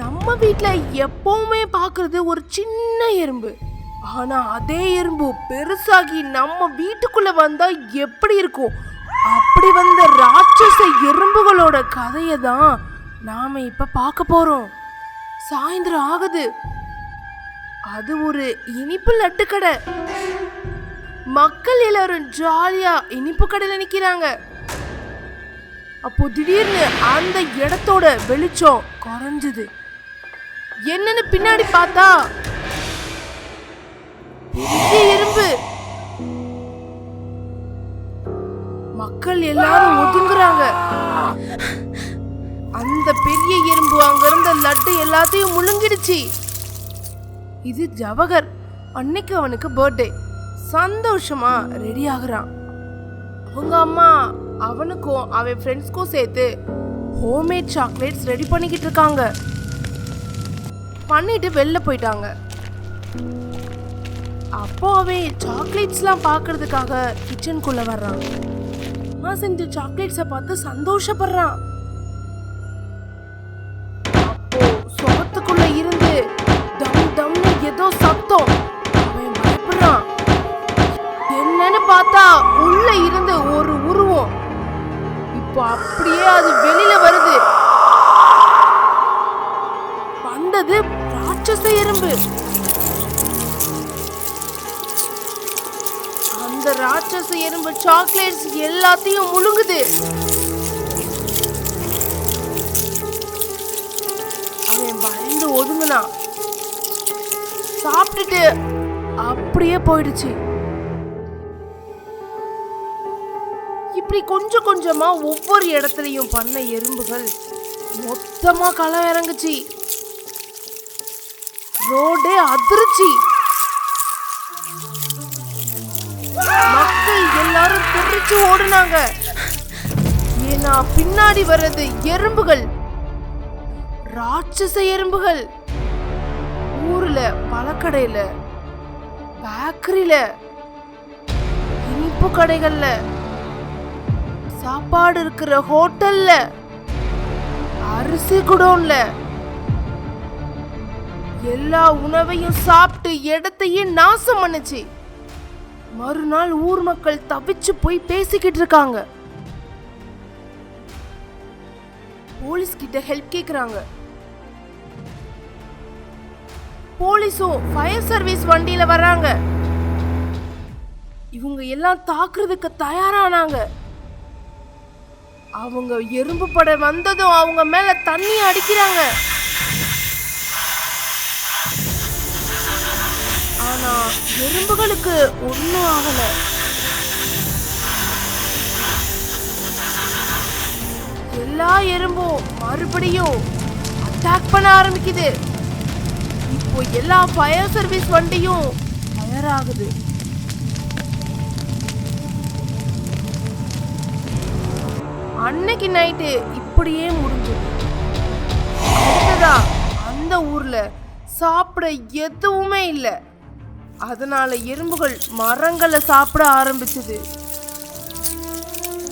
நம்ம வீட்டில் எப்போவுமே பார்க்குறது ஒரு சின்ன எறும்பு. ஆனால் அதே எறும்பு பெருசாகி நம்ம வீட்டுக்குள்ளே வந்தால் எப்படி இருக்கும்? அப்படி வந்த ராட்சச எறும்புகளோட கதையை தான் நாம் இப்போ பார்க்க போகிறோம் சாயந்தரம் ஆகுது. அது ஒரு இனிப்பு லட்டு கடை. மக்கள் எல்லாரும் ஜாலியாக இனிப்பு கடையில் நிற்கிறாங்க அப்போ திடீர்னு அந்த இடத்தோட வெளிச்சம் குறைஞ்சது. என்னன்னு பின்னாடி பார்த்தா பெரிய எறும்பு மக்கள் எல்லாரும் ஒதுங்குறாங்க. அந்த பெரிய எறும்பு அங்க இருந்த லட்டு எல்லாத்தையும் முழுங்கிடுச்சு. இது ஜவகர் அன்னைக்கு அவனுக்கு பர்த்டே. சந்தோஷமா ரெடி ஆகுறான். அவங்க அம்மா அவனுக்கும் அவன் ஃப்ரெண்ட்ஸ்க்கும் சேர்த்து ஹோம்மேட் சாக்லேட்ஸ் ரெடி பண்ணிக்கிட்டு இருக்காங்க. பண்ணிட்டு வெளில போயிட்டாங்க. அப்போ அவன் சாக்லேட்ஸ்லாம் பார்க்கறதுக்காக கிச்சனுக்குள்ள வர்றான். அம்மா செஞ்ச சாக்லேட்ஸை பார்த்து சந்தோஷப்படுறான். அப்போ சுகத்துக்குள்ள இருந்து தம் தம்னு ஏதோ சத்தம். அவன் பயப்படுறான். என்னன்னு பார்த்தா உள்ள இருந்து ஒரு உருவம். இப்போ அப்படியே அது அது ராட்சச எறும்பு. அந்த ராட்சச எறும்பு சாக்லேட்ஸ் எல்லாத்தையும் முழுங்குது. அவன் பயந்து ஒதுங்கினா. சாப்பிட்டுட்டு அப்படியே போயிடுச்சு. இப்படி கொஞ்சம் கொஞ்சமா ஒவ்வொரு இடத்துலயும் பண்ண எறும்புகள் மொத்தமா களம் இறங்குச்சு. ரோடே அதிர்ச்சி. மக்கள் எல்லாரும் தெரிச்சு ஓடுனாங்க. ஏன்னா பின்னாடி வர்றது எறும்புகள். ராட்சச எறும்புகள். ஊர்ல பழக்கடையில பேக்கரியில இனிப்பு கடைகள்ல சாப்பாடு இருக்கிற ஹோட்டல்ல அரிசி குடோன்ல எல்லா உணவையும் சாப்பிட்டு இடத்தையே நாசம் பண்ணுச்சு. மறுநாள் ஊர் மக்கள் தவிச்சு போய் பேசிக்கிட்டு இருக்காங்க. போலீஸ் கிட்ட ஹெல்ப் கேக்குறாங்க. போலீஸும் ஃபயர் சர்வீஸ் வண்டியில வர்றாங்க. இவங்க எல்லாம் தாக்குறதுக்கு தயாரானாங்க. அவங்க எறும்பு படை வந்ததும் அவங்க மேல தண்ணி அடிக்கிறாங்க. ஆனா எறும்புகளுக்கு ஒண்ணும் ஆகல. எல்லா எறும்பும் மறுபடியும் அட்டாக் பண்ண ஆரம்பிக்குது. இப்போ எல்லா ஃபயர் சர்வீஸ் வண்டியும் ஃபயர் ஆகுது. அன்னைக்கு நைட்டு இப்படியே முடிஞ்சது. அடுத்ததா அந்த ஊர்ல சாப்பிட எதுவுமே இல்லை. அதனால எறும்புகள் மரங்களை சாப்பிட ஆரம்பிச்சது.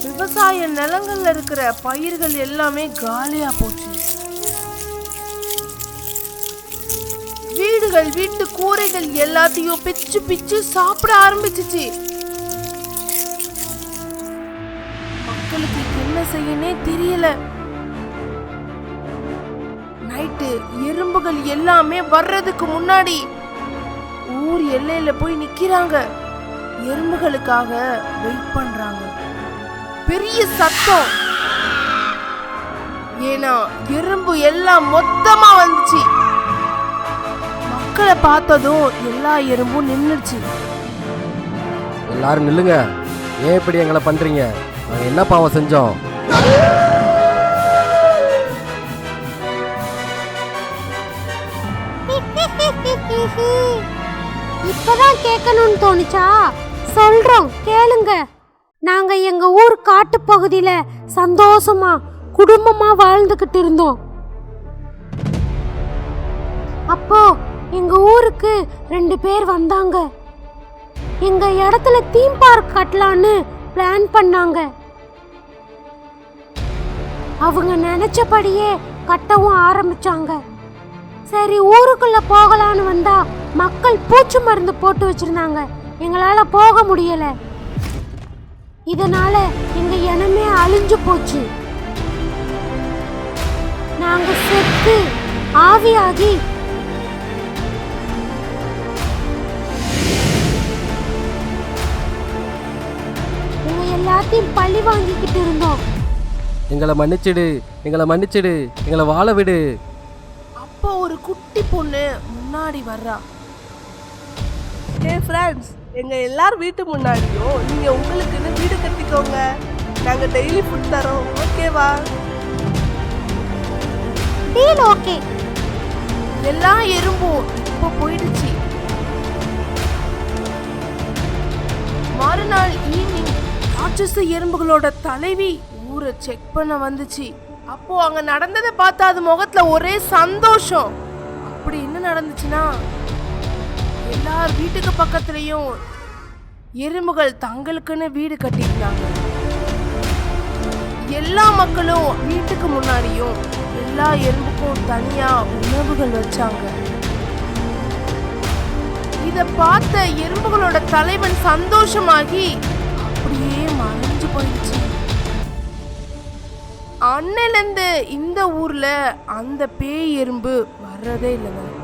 விவசாய நிலங்கள்ல இருக்கிற பயிர்கள் எல்லாமே காலியா போச்சு. வீடுகள் வீட்டு கூரைகள் எல்லாத்தையும் பிச்சு பிச்சு சாப்பிட ஆரம்பிச்சிச்சு. மக்களுக்கு என்ன செய்யனே தெரியல. நைட்டு எறும்புகள் எல்லாமே வர்றதுக்கு முன்னாடி ஊர் எல்லையில போய் நிக்கிறாங்க. எறும்புகளுக்காக வெயிட் பண்றாங்க. பெரிய சத்தம். ஏன்னா எறும்பு எல்லாம் மொத்தமா வந்துச்சு. மக்களை பார்த்ததும் எல்லா எறும்பும் நின்னுச்சு எல்லாரும் நில்லுங்க. ஏன் இப்படி எங்களை பண்றீங்க? நாங்கள் என்ன பாவம் செஞ்சோம்? இப்பதான் கேட்கணும்னு தோணுச்சா? சொல்றோம் கேளுங்க. நாங்க எங்க ஊர் காட்டுப் பகுதியில சந்தோஷமா குடும்பமா வாழ்ந்துகிட்டு இருந்தோம். அப்போ எங்க ஊருக்கு ரெண்டு பேர் வந்தாங்க. எங்க இடத்துல தீம் பார்க் கட்டலான்னு பிளான் பண்ணாங்க. அவங்க நினைச்சபடியே கட்டவும் ஆரம்பிச்சாங்க. சரி ஊருக்குள்ள போகலான்னு வந்தா மக்கள் பூச்சி மருந்து போட்டு வச்சிருந்தாங்க. எங்களால போக முடியல. இதனால எங்க இனமே அழிஞ்சு போச்சு. நாங்க செத்து ஆவியாகி எல்லாத்தையும் பழி வாங்கிக்கிட்டு இருந்தோம். எங்களை மன்னிச்சிடு எங்களை மன்னிச்சிடு எங்களை வாழ விடு. அப்போ ஒரு குட்டி பொண்ணு முன்னாடி வர்றா. ஹே ஃப்ரெண்ட்ஸ் எங்க எல்லார் வீட்டு முன்னாடியும் நீங்க உங்களுக்குன்னு வீடு கட்டிக்கோங்க. நாங்க டெய்லி ஃபுட் தரோம். ஓகேவா டீல் ஓகே எல்லா எறும்பும். இப்போ போயிடுச்சு. மறுநாள் ஈவினிங் ராட்சச எறும்புகளோட தலைவி ஊரை செக் பண்ண வந்துச்சு. அப்போ அங்க நடந்ததை பார்த்தா அது முகத்துல ஒரே சந்தோஷம். அப்படி என்ன நடந்துச்சுன்னா எல்லார் வீட்டுக்கு பக்கத்துலயும் எறும்புகள் தங்களுக்குன்னு வீடு கட்டியிருந்தாங்க எல்லா மக்களும் வீட்டுக்கு முன்னாடியும் எல்லா எறும்புக்கும் தனியா உணவுகள் வச்சாங்க. இத பார்த்த எறும்புகளோட தலைவன் சந்தோஷமாகி அப்படியே மறைஞ்சு போயிடுச்சு. அன்னையிலேருந்து இந்த ஊர்ல அந்த பேய் எறும்பு வர்றதே இல்லைங்க.